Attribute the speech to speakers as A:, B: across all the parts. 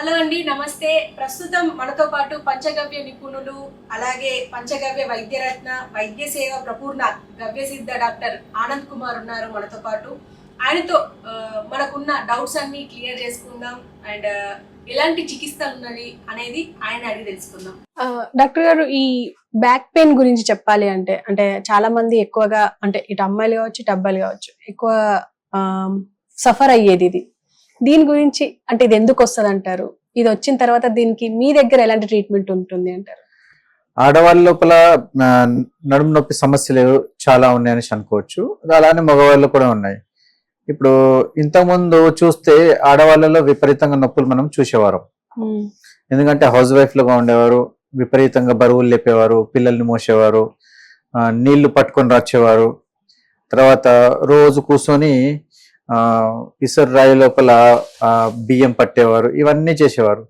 A: Hello అండి నమస్తే. ప్రస్తుతం మనతో పాటు పంచగవ్య నిపుణులు అలాగే పంచగవ్య వైద్యరత్న వైద్య సేవ ప్రపూర్ణ గవ్య సిద్ధ డాక్టర్ ఆనంద్ కుమార్ ఉన్నారు మనతో పాటు. ఆయనతో మనకున్న డౌట్స్ అన్ని క్లియర్ చేసుకుందాం. అండ్ ఎలాంటి చికిత్స ఉన్నది అనేది ఆయన అడిగి తెలుసుకుందాం.
B: డాక్టర్ గారు ఈ బ్యాక్ పెయిన్ గురించి చెప్పాలి అంటే అంటే చాలా మంది ఎక్కువగా అంటే ఇటు అమ్మాయిలు కావచ్చు ఇటు అబ్బాయిలు కావచ్చు ఎక్కువ సఫర్ అయ్యేది ఇది. దీని గురించి అంటే ఇది ఎందుకు వస్తుంది అంటారు? ఇది వచ్చిన తర్వాత దీనికి మీ దగ్గర ఎలాంటి ట్రీట్మెంట్ ఉంటుంది అంటారు?
C: ఆడవాళ్ళ లోపల నడుము నొప్పి సమస్యలు చాలా ఉన్నాయని అనుకోవచ్చు. అలానే మగవాళ్ళు కూడా ఉన్నాయి. ఇప్పుడు ఇంతకుముందు చూస్తే ఆడవాళ్ళలో విపరీతంగా నొప్పులు మనం చూసేవారం. ఎందుకంటే హౌస్ వైఫ్లుగా ఉండేవారు విపరీతంగా బరువులు లేపేవారు పిల్లల్ని మోసేవారు నీళ్ళు పట్టుకొని వచ్చేవారు తర్వాత రోజు కూర్చొని ఆ, ఇసురు రాయి లోపల బియ్యం పట్టేవారు ఇవన్నీ చేసేవారు.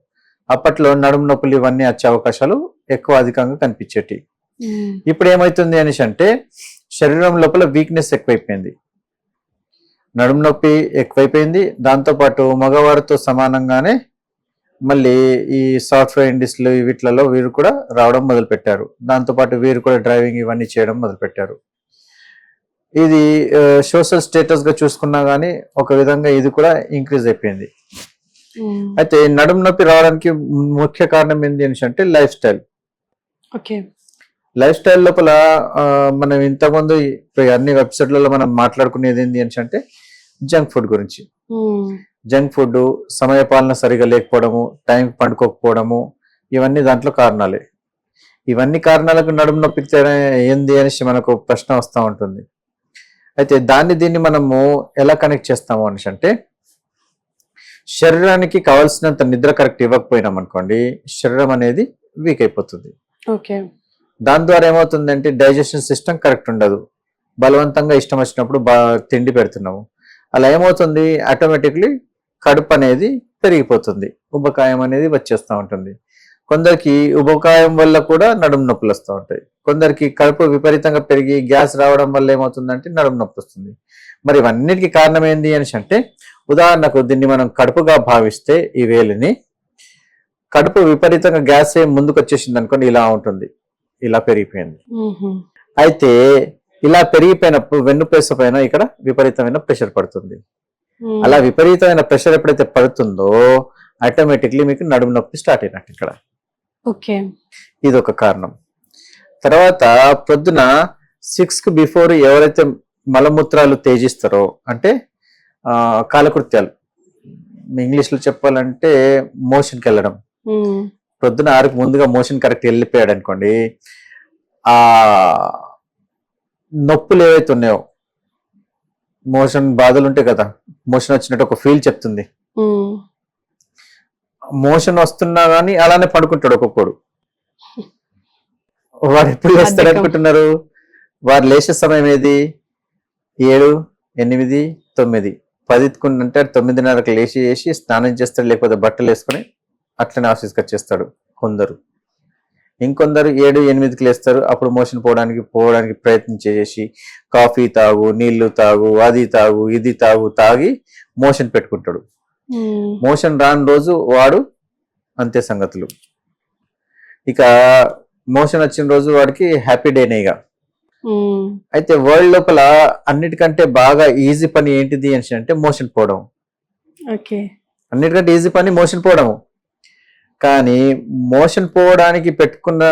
C: అప్పట్లో నడుము నొప్పులు ఇవన్నీ వచ్చే అవకాశాలు ఎక్కువ అధికంగా కనిపించేటి. ఇప్పుడు ఏమైతుంది అనేసి అంటే శరీరం లోపల వీక్నెస్ ఎక్కువైపోయింది. నడుము నొప్పి ఎక్కువైపోయింది. దాంతోపాటు మగవారితో సమానంగానే మళ్ళీ ఈ సాఫ్ట్వేర్ ఇండస్ట్రీలు వీటిలలో వీరు కూడా రావడం మొదలుపెట్టారు. దాంతోపాటు వీరు కూడా డ్రైవింగ్ ఇవన్నీ చేయడం మొదలుపెట్టారు. ఇది సోషల్ స్టేటస్గా చూసుకున్నా గానీ ఒక విధంగా ఇది కూడా ఇంక్రీజ్ అయిపోయింది.
B: ఉమ్,
C: అయితే నడుము నొప్పి రావడానికి ముఖ్య కారణం ఏంటి అంటే life style
B: okay
C: life style లోపల మనం ఇంతకుముందు అన్ని వెబ్సైట్లలో మనం మాట్లాడుకునేది ఏంటి అని అంటే జంక్ ఫుడ్ గురించి. జంక్ ఫుడ్ సమయపాలన సరిగా లేకపోవడము టైం పండుకోకపోవడము ఇవన్నీ దాంట్లో కారణాలే. ఇవన్నీ కారణాలకు నడుము నొప్పికి తేడా ఏంది అనేసి మనకు ప్రశ్న వస్తూ ఉంటుంది. అయితే దాన్ని దీన్ని మనము ఎలా కనెక్ట్ చేస్తాము అనేసి అంటే శరీరానికి కావాల్సినంత నిద్ర కరెక్ట్ ఇవ్వకపోయినాం అనుకోండి శరీరం అనేది వీక్ అయిపోతుంది.
B: ఓకే.
C: దాని ద్వారా ఏమవుతుందంటే డైజెషన్ సిస్టమ్ కరెక్ట్ ఉండదు. బలవంతంగా ఇష్టం వచ్చినప్పుడు తిండి పెడుతున్నాము. అలా ఏమవుతుంది? ఆటోమేటిక్లీ కడుపు అనేది పెరిగిపోతుంది. ఉబకాయం అనేది వచ్చేస్తూ ఉంటుంది. కొందరికి ఉబకాయం వల్ల కూడా నడుము నొప్పులు వస్తూ ఉంటాయి. కొందరికి కడుపు విపరీతంగా పెరిగి గ్యాస్ రావడం వల్ల ఏమవుతుందంటే నడుము నొప్పి వస్తుంది. మరి ఇవన్నిటికీ కారణం ఏంటి అని అంటే ఉదాహరణకు దీన్ని మనం కడుపుగా భావిస్తే ఈ వేలిని కడుపు విపరీతంగా గ్యాస్ ఏ ముందుకు వచ్చేసింది అనుకోండి ఇలా ఉంటుంది. ఇలా పెరిగిపోయింది. అయితే ఇలా పెరిగిపోయినప్పుడు వెన్నుపేస పైన ఇక్కడ విపరీతమైన ప్రెషర్ పడుతుంది. అలా విపరీతమైన ప్రెషర్ ఎప్పుడైతే పడుతుందో ఆటోమేటిక్లీ మీకు నడుము నొప్పి స్టార్ట్ అయినట్టు ఇక్కడ.
B: ఓకే.
C: ఇది ఒక కారణం. తర్వాత ప్రొద్దున సిక్స్కి బిఫోర్ ఎవరైతే మలమూత్రాలు తేజిస్తారో అంటే కాలకృత్యాలు. ఇంగ్లీష్లో చెప్పాలంటే మోషన్కి వెళ్ళడం.
B: ఉమ్,
C: ప్రొద్దున ఆరుకు ముందుగా మోషన్ కరెక్ట్ వెళ్ళిపోయాడు అనుకోండి ఆ నొప్పులు ఏవైతే ఉన్నాయో మోషన్ బాధలు ఉంటాయి కదా మోషన్ వచ్చినట్టు ఒక ఫీల్ చెప్తుంది. మోషన్ వస్తున్నా గానీ అలానే పడుకుంటాడు ఒక్కొక్కడు. వాడు ఎప్పుడు లేస్తాడు
B: అధికం.
C: అనుకుంటున్నారు? వారు లేచే సమయం ఏది? ఏడు ఎనిమిది తొమ్మిది. పదికుంటే తొమ్మిదిన్నరకు లేచి వేసి స్నానం చేస్తాడు లేకపోతే బట్టలు వేసుకొని అట్లనే ఆఫీస్కి వచ్చేస్తాడు కొందరు. ఇంకొందరు ఏడు ఎనిమిదికి లేస్తారు. అప్పుడు మోషన్ పోవడానికి పోవడానికి ప్రయత్నం చేసి కాఫీ తాగు నీళ్ళు తాగు అది తాగు ఇది తాగు తాగి మోషన్ పెట్టుకుంటాడు. మోషన్ రాని రోజు వాడు అంతే సంగతులు. ఇక మోషన్ వచ్చిన రోజు వాడికి హ్యాపీ డేనే ఇక. అయితే వరల్డ్ లోపల అన్నిటికంటే బాగా ఈజీ పని ఏంటిది అని అంటే మోషన్ పోవడం.
B: ఓకే.
C: అన్నిటికంటే ఈజీ పని మోషన్ పోవడము కానీ మోషన్ పోవడానికి పెట్టుకున్న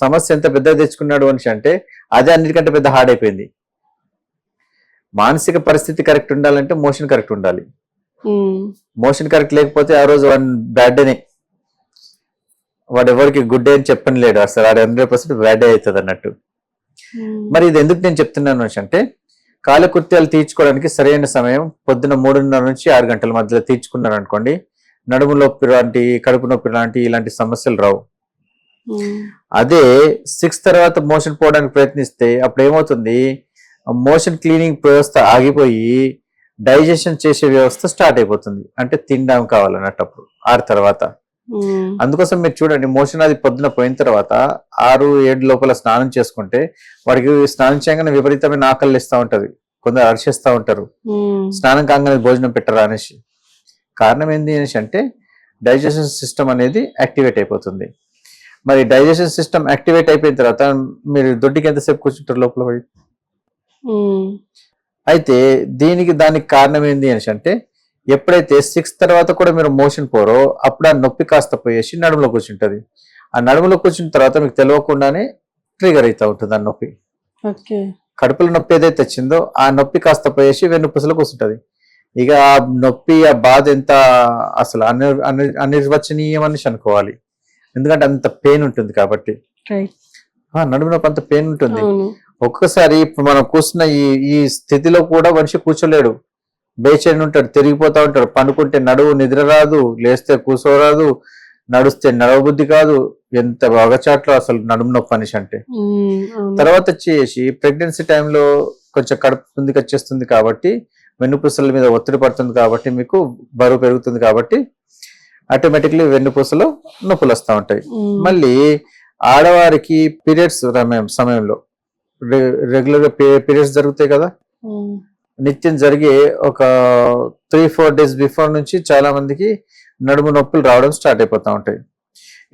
C: సమస్య ఎంత పెద్ద తెచ్చుకున్నాడు అని అంటే అదే అన్నిటికంటే పెద్ద హార్డ్ అయిపోయింది. మానసిక పరిస్థితి కరెక్ట్ ఉండాలంటే మోషన్ కరెక్ట్ ఉండాలి. మోషన్ కరెక్ట్ లేకపోతే ఆ రోజు వన్ బ్యాడ్ డేనే. వాడు ఎవరికి గుడ్ డే అని చెప్పని లేడు. అసలు వాడు హండ్రెడ్ పర్సెంట్ బ్యాడ్ డే అవుతుంది అన్నట్టు.
B: ఉమ్,
C: మరి ఇది ఎందుకు నేను చెప్తున్నాను అంటే కాలకృత్యాలు తీర్చుకోవడానికి సరైన సమయం పొద్దున మూడున్నర నుంచి ఆరు గంటల మధ్యలో తీర్చుకున్నారు అనుకోండి. నడుము నొప్పి లాంటి కడుపు నొప్పి లాంటి ఇలాంటి సమస్యలు రావు.
B: ఉమ్,
C: అదే సిక్స్ తర్వాత మోషన్ పోవడానికి ప్రయత్నిస్తే అప్పుడు ఏమవుతుంది? మోషన్ క్లీనింగ్ వ్యవస్థ ఆగిపోయి డైజెషన్ చేసే వ్యవస్థ స్టార్ట్ అయిపోతుంది. అంటే తినడం కావాలన్నట్టు అప్పుడు ఆరు తర్వాత. అందుకోసం మీరు చూడండి మోషన్ అది పొద్దున పోయిన తర్వాత ఆరు ఏడు లోపల స్నానం చేసుకుంటే వాడికి స్నానం చేయగానే విపరీతమైన ఆకలి ఇస్తూ ఉంటది. కొందరు అరిచేస్తూ ఉంటారు. స్నానం కాగానే భోజనం పెట్టరా అనేసి. కారణం ఏంది అనేసి అంటే డైజెషన్ సిస్టమ్ అనేది యాక్టివేట్ అయిపోతుంది. మరి డైజెషన్ సిస్టమ్ యాక్టివేట్ అయిపోయిన తర్వాత మీరు దొడ్డికి ఎంతసేపు కూర్చుంటారు లోపల పోయి? అయితే దీనికి దానికి కారణం ఏంది అనేసి అంటే ఎప్పుడైతే సిక్స్ తర్వాత కూడా మీరు మోషన్ పోరో అప్పుడు ఆ నొప్పి కాస్త పోయేసి నడుములో కూర్చుంటది. ఆ నడుములో కూర్చున్న తర్వాత మీకు తెలియకుండానే ట్రిగర్ అవుతూ ఉంటుంది ఆ నొప్పి. కడుపులో నొప్పి ఏదైతే వచ్చిందో ఆ నొప్పి కాస్త పోయేసి వెన్నుపూసలో కూర్చుంటది. ఇక ఆ నొప్పి ఆ బాధ ఎంత అసలు అనిర్ అనిర్ అనిర్వచనీయం అనేసి అనుకోవాలి. ఎందుకంటే అంత పెయిన్ ఉంటుంది కాబట్టి. నడుము నొప్పి అంత పెయిన్ ఉంటుంది. ఒక్కసారి ఇప్పుడు మనం కూర్చున్న ఈ ఈ స్థితిలో కూడా మనిషి కూర్చోలేడు. బేచైన్ ఉంటాడు తిరిగిపోతా ఉంటాడు. పండుకుంటే నడువు నిద్ర రాదు లేస్తే కూర్చోరాదు నడుస్తే నడవబుద్ధి కాదు. ఎంత బాగచాట్లో అసలు నడుము నొప్పి మనిషి అంటే. తర్వాత వచ్చేసి ప్రెగ్నెన్సీ టైంలో కొంచెం కడుపు ముందుకు వచ్చేస్తుంది కాబట్టి వెన్నుపూసల మీద ఒత్తిడి పడుతుంది కాబట్టి మీకు బరువు పెరుగుతుంది కాబట్టి ఆటోమేటిక్లీ వెన్నుపూసలో నొప్పులు వస్తూ ఉంటాయి. మళ్ళీ ఆడవారికి పీరియడ్స్ సమయంలో రెగ్యులర్గా పీరియడ్స్ జరుగుతాయి కదా? నిత్యం జరిగే ఒక త్రీ ఫోర్ డేస్ బిఫోర్ నుంచి చాలా మందికి నడుము నొప్పులు రావడం స్టార్ట్ అయిపోతూ ఉంటాయి.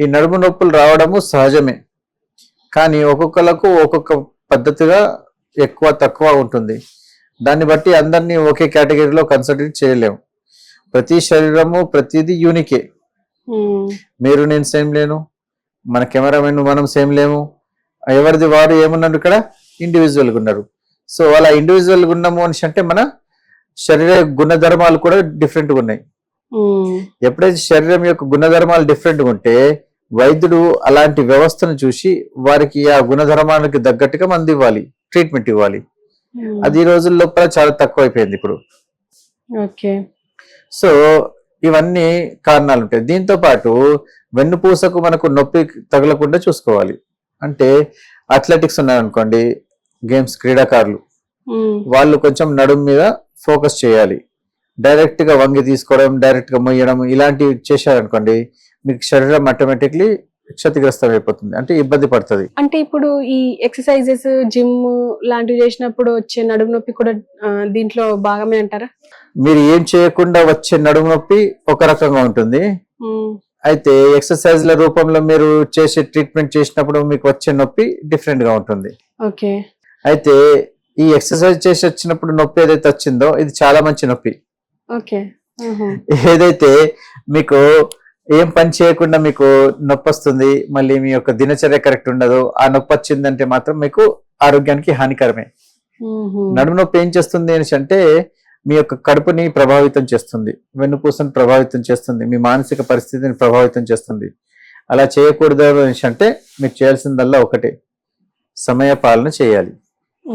C: ఈ నడుము నొప్పులు రావడము సహజమే. కానీ ఒక్కొక్కలకు ఒక్కొక్క పద్ధతిగా ఎక్కువ తక్కువ ఉంటుంది. దాన్ని బట్టి అందరినీ ఒకే కేటగిరీలో కన్సిడర్ చేయలేము. ప్రతి శరీరము ప్రతిదీ యూనికే మీరు నేను సేమ్ లేను. మన కెమెరామెన్ మనం సేమ్ లేము. ఎవరిది వారు ఏమున్నారు ఇక్కడ? ఇండివిజువల్గా ఉన్నారు సో అలా ఇండివిజువల్గా ఉన్నాము అని అంటే మన శరీర గుణధర్మాలు కూడా డిఫరెంట్గా ఉన్నాయి. ఎప్పుడైతే శరీరం యొక్క గుణధర్మాలు డిఫరెంట్గా ఉంటే వైద్యుడు అలాంటి వ్యవస్థను చూసి వారికి ఆ గుణధర్మాలకు తగ్గట్టుగా మంది ఇవ్వాలి ట్రీట్మెంట్ ఇవ్వాలి. అది ఈ రోజుల లోపల చాలా తక్కువ అయిపోయింది ఇప్పుడు.
B: ఓకే.
C: సో ఇవన్నీ కారణాలు ఉంటాయి. దీంతో పాటు వెన్నుపూసకు మనకు నొప్పి తగలకుండా చూసుకోవాలి. అంటే అథ్లెటిక్స్ ఉన్నారనుకోండి గేమ్స్ క్రీడాకారులు. వాళ్ళు కొంచెం నడుము మీద ఫోకస్ చేయాలి. డైరెక్ట్గా వంగి తీసుకోవడం డైరెక్ట్గా మొయ్యడం ఇలాంటివి చేశారనుకోండి మీకు శరీరం ఆటోమేటిక్లీ క్షతిగ్రస్తం అయిపోతుంది. అంటే ఇబ్బంది పడుతుంది.
B: అంటే ఇప్పుడు ఈ ఎక్సర్సైజెస్ జిమ్ లాంటివి చేసినప్పుడు వచ్చే నడుము నొప్పి కూడా దీంట్లో భాగమే అంటారా?
C: మీరు ఏం చేయకుండా వచ్చే నడుము నొప్పి ఒక రకంగా ఉంటుంది. అయితే ఎక్సర్సైజ్ల రూపంలో మీరు చేసే ట్రీట్మెంట్ చేసినప్పుడు మీకు వచ్చే నొప్పి డిఫరెంట్గా ఉంటుంది.
B: ఓకే.
C: అయితే ఈ ఎక్సర్సైజ్ చేసి వచ్చినప్పుడు నొప్పి ఏదైతే వచ్చిందో ఇది చాలా మంచి నొప్పి.
B: ఓకే.
C: ఏదైతే మీకు ఏం పని చేయకుండా మీకు నొప్పి వస్తుంది మళ్ళీ మీ యొక్క దినచర్య కరెక్ట్ ఉండదు ఆ నొప్పి వచ్చిందంటే మాత్రం మీకు ఆరోగ్యానికి హానికరమే. నడుము నొప్పి ఏం చేస్తుంది అంటే మీ యొక్క కడుపుని ప్రభావితం చేస్తుంది. వెన్నుపూసను ప్రభావితం చేస్తుంది. మీ మానసిక పరిస్థితిని ప్రభావితం చేస్తుంది. అలా చేయకూడదు అంటే మీరు చేయాల్సిందల్లా ఒకటే. సమయ పాలన చేయాలి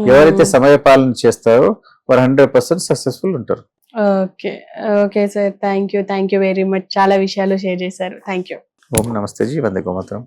C: ఎవరైతే. సమయ పాలన చేస్తారో వారు హండ్రెడ్ పర్సెంట్ సక్సెస్ఫుల్ ఉంటారు.
B: Okay. Okay sir. Thank you. Thank you very much. చాలా విషయాలు షేర్ చేశారు. Thank you.
C: ఓం నమస్తే జీ. వందే గోమాత్రం